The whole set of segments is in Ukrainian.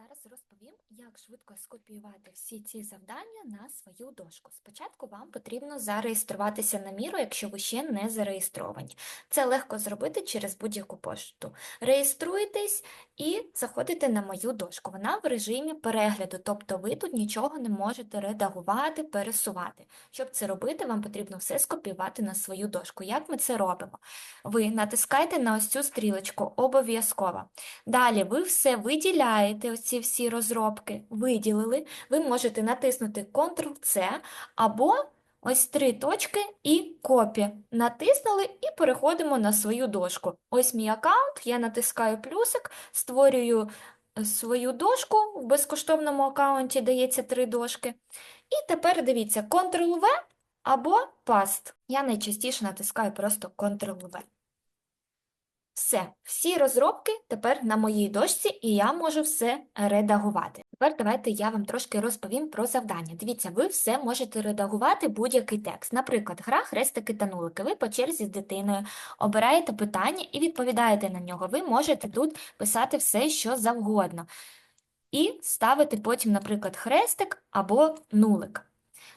Зараз розповім, як швидко скопіювати всі ці завдання на свою дошку. Спочатку вам потрібно зареєструватися на міру, якщо ви ще не зареєстровані. Це легко зробити через будь-яку пошту. Реєструєтесь і заходите на мою дошку. Вона в режимі перегляду, тобто ви тут нічого не можете редагувати, пересувати. Щоб це робити, вам потрібно все скопіювати на свою дошку. Як ми це робимо? Ви натискаєте на ось цю стрілочку обов'язково. Далі ви все виділяєте, ось ці всі розробки, виділили. Ви можете натиснути Ctrl-C або ось три точки і копі. Натиснули і переходимо на свою дошку. Ось мій аккаунт, я натискаю плюсик, створюю е, свою дошку, в безкоштовному аккаунті дається три дошки. І тепер дивіться Ctrl-V або Paste. Я найчастіше натискаю просто Ctrl-V. Все, всі розробки тепер на моїй дошці, і я можу все редагувати. Тепер давайте я вам трошки розповім про завдання. Дивіться, ви все можете редагувати будь-який текст. Наприклад, гра хрестики та нулики. Ви по черзі з дитиною обираєте питання і відповідаєте на нього. Ви можете тут писати все, що завгодно. І ставити потім, наприклад, хрестик або нулик.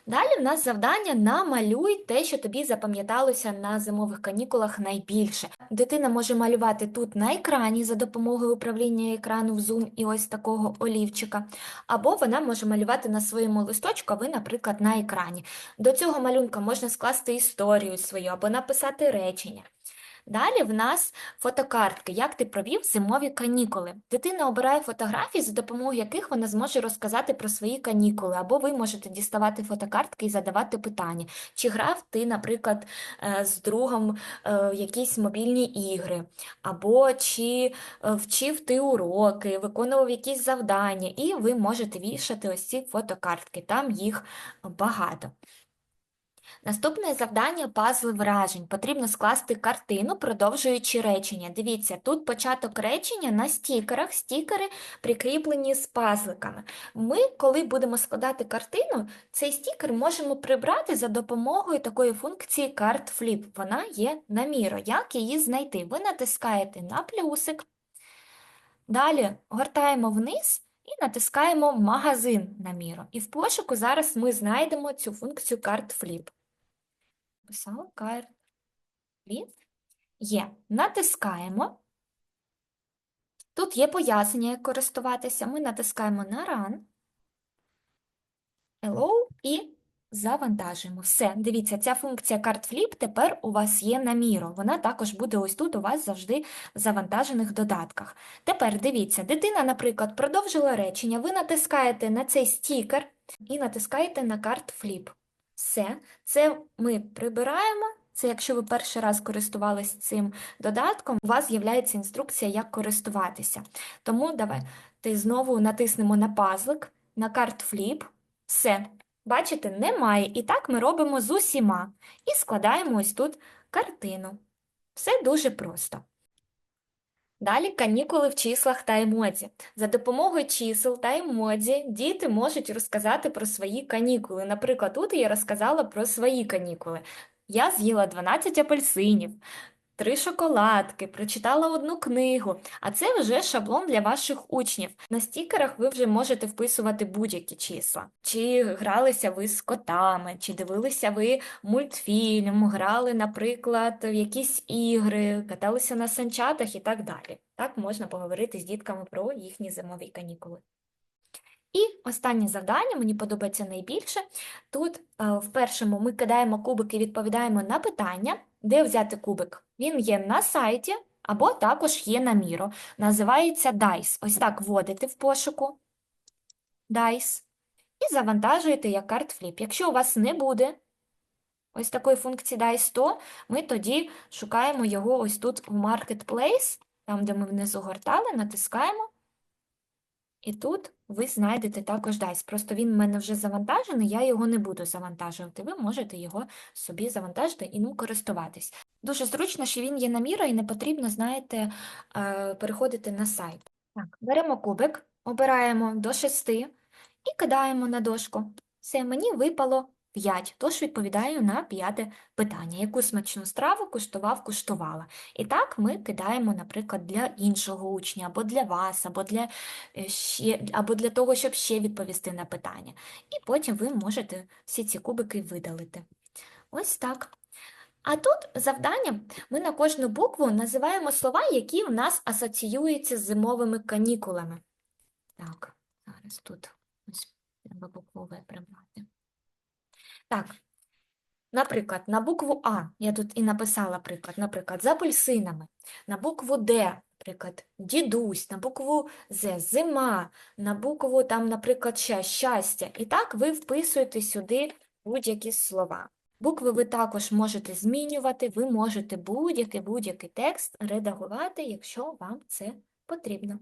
Далі в нас завдання намалюй те, що тобі запам'яталося на зимових канікулах найбільше. Дитина може малювати тут на екрані за допомогою управління екрану в Zoom і ось такого олівчика, або вона може малювати на своєму листочку, а ви, наприклад, на екрані. До цього малюнка можна скласти історію свою або написати речення. Далі в нас фотокартки, як ти провів зимові канікули. Дитина обирає фотографії, за допомогою яких вона зможе розказати про свої канікули, або ви можете діставати фотокартки і задавати питання. Чи грав ти, наприклад, е, з другом е, якісь мобільні ігри, або чи е, вчив ти уроки, виконував якісь завдання, і ви можете вішати ось ці фотокартки, там їх багато. Наступне завдання пазли вражень. Потрібно скласти картину, продовжуючи речення. Дивіться, тут початок речення на стікерах, стікери прикріплені з пазликами. Ми, коли будемо складати картину, цей стікер можемо прибрати за допомогою такої функції Card Flip. Вона є на міру. Як її знайти? Ви натискаєте на плюсик, далі гортаємо вниз. І натискаємо магазин на міру. І в пошуку зараз ми знайдемо цю функцію Flip. Писала Flip. Є. Натискаємо. Тут є пояснення, як користуватися. Ми натискаємо на Run. Hello і завантажуємо. Все, дивіться, ця функція Card Flip тепер у вас є на міру. Вона також буде ось тут у вас завжди в завантажених додатках. Тепер дивіться, дитина, наприклад, продовжила речення, ви натискаєте на цей стікер і натискаєте на Card Flip. Все, це ми прибираємо. Це якщо ви перший раз користувалися цим додатком, у вас з'являється інструкція, як користуватися. Тому давайте знову натиснемо на пазлик, на Card Flip. Все. Бачите, немає. І так ми робимо з усіма. І складаємо ось тут картину. Все дуже просто. Далі канікули в числах та емодзі. За допомогою чисел та емодзі діти можуть розказати про свої канікули. Наприклад, тут я розказала про свої канікули. Я з'їла 12 апельсинів, 3 шоколадки, прочитала одну книгу, а це вже шаблон для ваших учнів. На стікерах ви вже можете вписувати будь-які числа. Чи гралися ви з котами, чи дивилися ви мультфільм, грали, наприклад, в якісь ігри, каталися на санчатах і так далі. Так можна поговорити з дітками про їхні зимові канікули. І останнє завдання, мені подобається найбільше. Тут е, в першому ми кидаємо кубик і відповідаємо на питання, де взяти кубик. Він є на сайті або також є на міру. Називається DICE. Ось так вводите в пошуку DICE і завантажуєте як карт-фліп. Якщо у вас не буде ось такої функції DICE, то ми тоді шукаємо його ось тут в Marketplace, там, де ми внизу гортали, натискаємо. І тут ви знайдете також DICE. Просто він в мене вже завантажений, я його не буду завантажувати. Ви можете його собі завантажити і ну, користуватись. Дуже зручно, що він є на міру і не потрібно, знаєте, е, переходити на сайт. Так, беремо кубик, обираємо до 6 і кидаємо на дошку. Все, мені випало 5, тож відповідаю на п'яте питання. Яку смачну страву куштував, куштувала? І так ми кидаємо, наприклад, для іншого учня, або для вас, або для, е, ще, або для того, щоб ще відповісти на питання. І потім ви можете всі ці кубики видалити. Ось так. А тут завдання ми на кожну букву називаємо слова, які в нас асоціюються з зимовими канікулами. Так, зараз тут ось треба букву прибрати. Так, наприклад, на букву А, я тут і написала приклад, наприклад, з апельсинами, на букву Д, наприклад, дідусь, на букву З, зима, на букву там, наприклад, ще щастя. І так ви вписуєте сюди будь-які слова. Букви ви також можете змінювати, ви можете будь-який будь-який текст редагувати, якщо вам це потрібно.